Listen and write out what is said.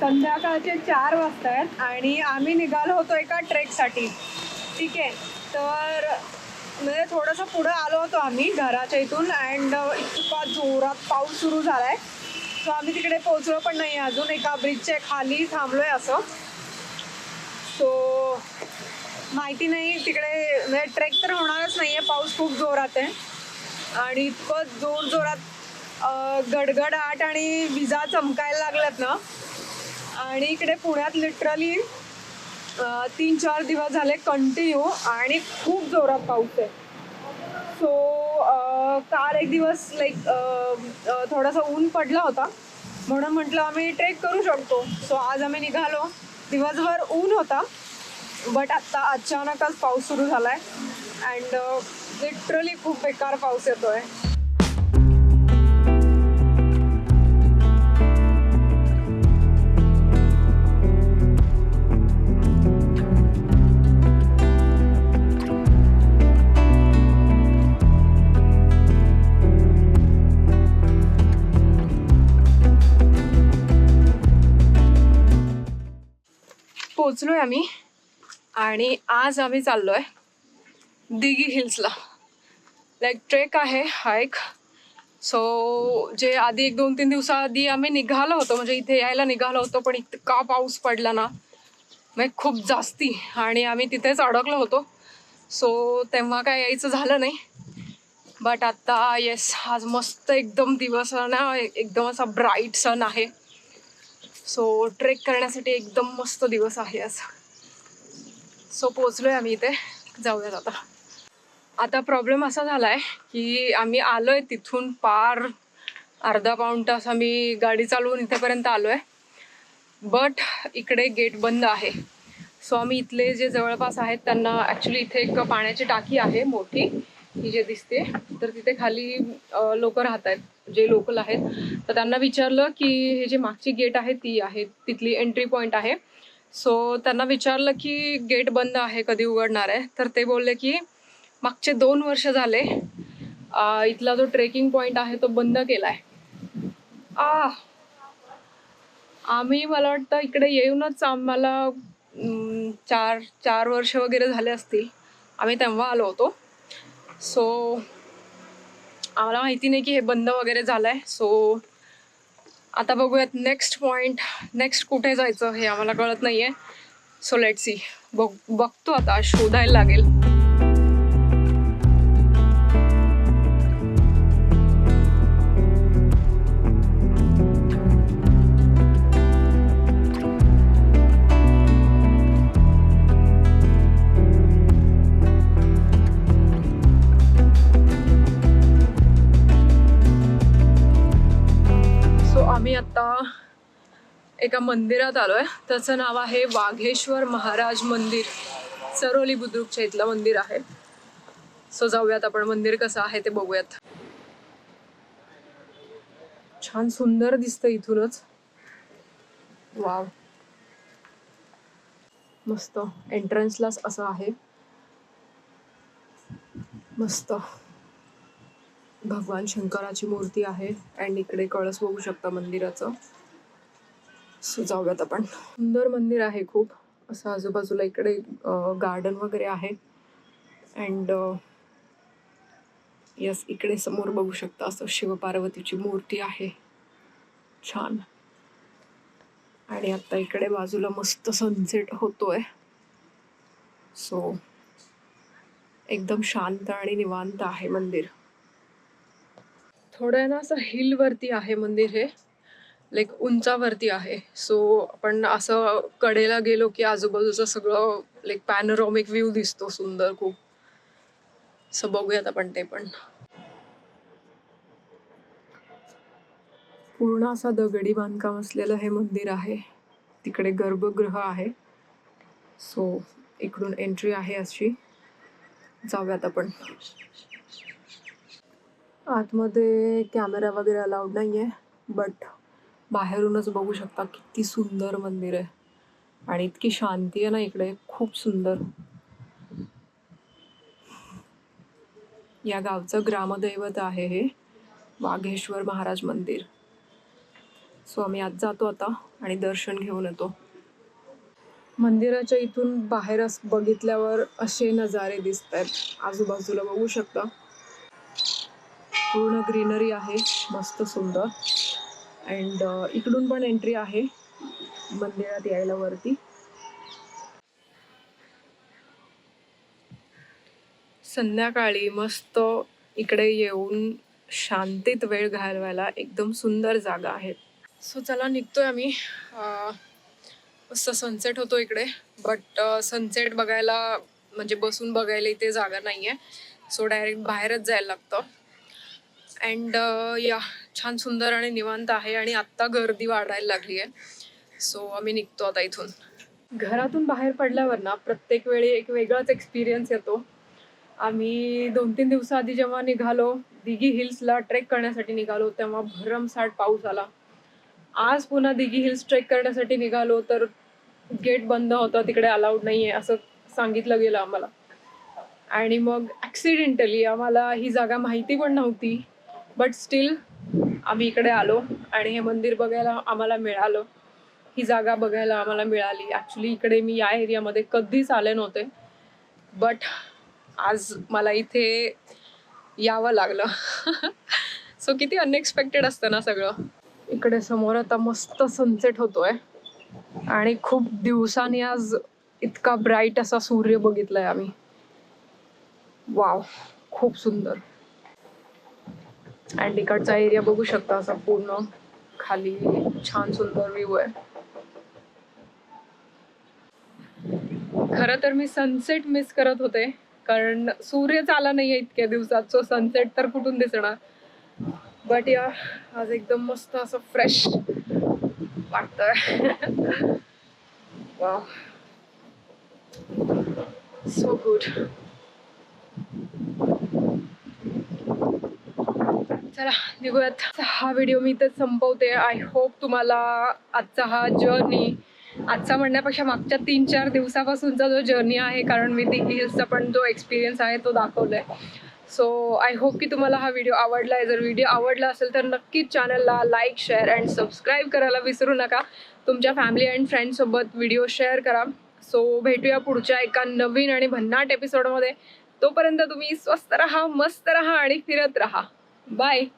संध्याकाळचे चार वाजता आहेत आणि आम्ही निघालो होतो एका ट्रेकसाठी. ठीक आहे? तर म्हणजे थोडंसं पुढं आलो होतो आम्ही घराच्या इथून अँड इतका जोरात पाऊस सुरू झाला आहे सो आम्ही तिकडे पोहोचलो पण नाही अजून. एका ब्रिजच्या खाली थांबलो आहे असं. सो माहिती नाही तिकडे म्हणजे ट्रेक तर होणारच नाही आहे पाऊस खूप जोरात आहे. आणि इतकं जोर जोरात अं, गडगडाट आणि विजा चमकायला लागल्यात ना. आणि इकडे पुण्यात लिटरली तीन चार दिवस झाले कंटिन्यू आणि खूप जोरात पाऊस आहे. सो काल एक दिवस लाईक थोडासा ऊन पडला होता. म्हणून म्हटलं आम्ही ट्रेक करू शकतो. सो आज आम्ही निघालो. दिवसभर ऊन होता. बट आत्ता अचानकच पाऊस सुरू झाला आहे अँड लिटरली खूप बेकार पाऊस येतो आहे पोचलोय आम्ही. आणि आज आम्ही चाललोय दिघी हिल्सला. लाईक ट्रेक आहे हायक सो जे आधी एक दोन तीन दिवसाआधी आम्ही निघालो होतो म्हणजे इथे यायला निघालो होतो पण इतका पाऊस पडला ना. म्हणजे खूप जास्ती. आणि आम्ही तिथेच अडकलो होतो. सो तेव्हा काय यायचं झालं नाही. बट आत्ता येस आज मस्त एकदम दिवस ना. एकदम असा ब्राईट सन आहे. सो ट्रेक करण्यासाठी एकदम मस्त दिवस आहे आज सो पोचलोय आम्ही इथे. जाऊयात आता. आता प्रॉब्लेम असा झाला आहे की आम्ही आलो आहे तिथून पार. अर्धा पाऊण तास आम्ही गाडी चालवून इथेपर्यंत आलो आहे बट इकडे गेट बंद आहे. सो आम्ही इथले जे जवळपास आहेत त्यांना ॲक्च्युली इथे एक पाण्याची टाकी आहे मोठी. ही जे दिसते तर तिथे खाली लोक राहत आहेत जे लोकल आहेत तर त्यांना विचारलं की हे जे मागची गेट आहे ती आहे तिथली एंट्री पॉईंट आहे. सो त्यांना विचारलं की गेट बंद आहे कधी उघडणार आहे? तर ते बोलले की मागचे दोन वर्ष झाले इथला जो ट्रेकिंग पॉईंट आहे तो बंद केलाय. आ आम्ही मला वाटतं इकडे येऊनच आम्हाला चार चार वर्ष वगैरे झाले असतील. आम्ही तेव्हा आलो होतो. सो आम्हाला माहिती नाही की हे बंद वगैरे झालंय. सो आता बघूयात नेक्स्ट पॉईंट नेक्स्ट कुठे जायचं हे आम्हाला कळत नाहीये. सो लेट सी बघ बघतो आता शोधायला लागेल. एका मंदिरात आलोय. त्याचं नाव आहे वाघेश्वर महाराज मंदिर. सरोली बुद्रुकच्या इथलं मंदिर आहे. सो जाऊयात आपण. मंदिर कसं आहे ते बघूयात. छान सुंदर दिसतं इथूनच. वाव मस्त. एंट्रन्सलाच असं आहे. मस्त. भगवान शंकराची मूर्ती आहे. अँड इकडे कळस बघू शकता मंदिराचं. सो जाऊयात आपण. सुंदर मंदिर आहे खूप. असं आजूबाजूला इकडे गार्डन वगैरे आहे. अँड यस इकडे समोर बघू शकता असं शिवपार्वतीची मूर्ती आहे. छान. आणि आता इकडे बाजूला मस्त सनसेट होतोय. सो एकदम शांत आणि निवांत आहे मंदिर. थोडं आहे ना असं हिल वरती आहे मंदिर हे. लाईक उंचावरती आहे. सो आपण असं कडेला गेलो की आजूबाजूचं सगळं लाईक पॅनोरॉमिक व्ह्यू दिसतो सुंदर खूप. सो बघूयात आपण ते पण. पूर्ण असा दगडी बांधकाम असलेलं हे मंदिर आहे. तिकडे गर्भगृह आहे. सो इकडून एंट्री आहे अशी. जाऊयात आपण. आतमध्ये कॅमेरा वगैरे अलाउड नाही आहे बट बाहेरूनच बघू शकता किती सुंदर मंदिर आहे. आणि इतकी शांती आहे ना इकडे. खूप सुंदर. या गावचं ग्रामदैवत आहे हे. वाघेश्वर महाराज मंदिर. सो आम्ही आज जातो आता आणि दर्शन घेऊन येतो. मंदिराच्या इथून बाहेर अस- बघितल्यावर असे नजारे दिसत आहेत आजूबाजूला बघू शकता. पूर्ण ग्रीनरी आहे. मस्त सुंदर. अँड uh, इकडून पण एंट्री आहे. मंदिरात यायला वरती. संध्याकाळी मस्त इकडे येऊन शांतीत वेळ घालवायला एकदम सुंदर जागा आहे. सो चला निघतोय आम्ही. मस्त सनसेट होतो इकडे. बट सनसेट बघायला म्हणजे बसून बघायला इथे जागा नाही आहे सो डायरेक्ट बाहेरच जायला लागतं. अँड या छान सुंदर आणि निवांत आहे आणि आत्ता गर्दी वाढायला लागली आहे. सो आम्ही निघतो आता इथून. घरातून बाहेर पडल्यावर ना प्रत्येक वेळी एक वेगळाच एक्सपिरियन्स येतो. आम्ही दोन तीन दिवसाआधी जेव्हा निघालो दिघी हिल्सला ट्रेक करण्यासाठी निघालो तेव्हा भरमसाठ पाऊस आला. आज पुन्हा दिघी हिल्स ट्रेक करण्यासाठी निघालो तर गेट बंद होतं तिकडे अलाउड नाही आहे असं सांगितलं गेलं आम्हाला. आणि मग ॲक्सिडेंटली आम्हाला ही जागा माहिती पण नव्हती बट स्टील आम्ही इकडे आलो आणि हे मंदिर बघायला आम्हाला मिळालं. ही जागा बघायला आम्हाला मिळाली. ॲक्च्युली इकडे मी या एरियामध्ये कधीच आले नव्हते. बट आज मला इथे यावं लागलं. सो किती अनएक्सपेक्टेड असतं ना सगळं. इकडे समोर आता मस्त सनसेट होतोय. आणि खूप दिवसांनी आज इतका ब्राईट असा सूर्य बघितलाय आम्ही. वाव खूप सुंदर. अँड इकडचा एरिया बघू शकता असा पूर्ण. खाली छान सुंदर व्ह्यू आहे. खरं तर मी सनसेट मिस करत होते. कारण सूर्यच आला नाहीये इतक्या दिवसात. सो सनसेट तर कुठून दिसणार? बट या आज एकदम मस्त असं फ्रेश वाटतंय. वा सो गुड चला निघूयात. हा व्हिडिओ मी तर संपवते. आय होप तुम्हाला आजचा हा जर्नी आजचा म्हणण्यापेक्षा मागच्या तीन चार दिवसापासूनचा जो जर्नी आहे कारण मी दिघी हिल्सचा पण जो एक्सपिरियन्स आहे तो दाखवलाय. सो आय होप की तुम्हाला हा व्हिडिओ आवडला आहे. जर व्हिडिओ आवडला असेल तर नक्कीच चॅनलला लाईक शेअर अँड सबस्क्राईब करायला विसरू नका. तुमच्या फॅमिली अँड फ्रेंड्ससोबत व्हिडिओ शेअर करा. सो भेटूया पुढच्या एका नवीन आणि भन्नाट एपिसोडमध्ये तोपर्यंत तुम्ही स्वस्त राहा मस्त राहा आणि फिरत राहा. Bye.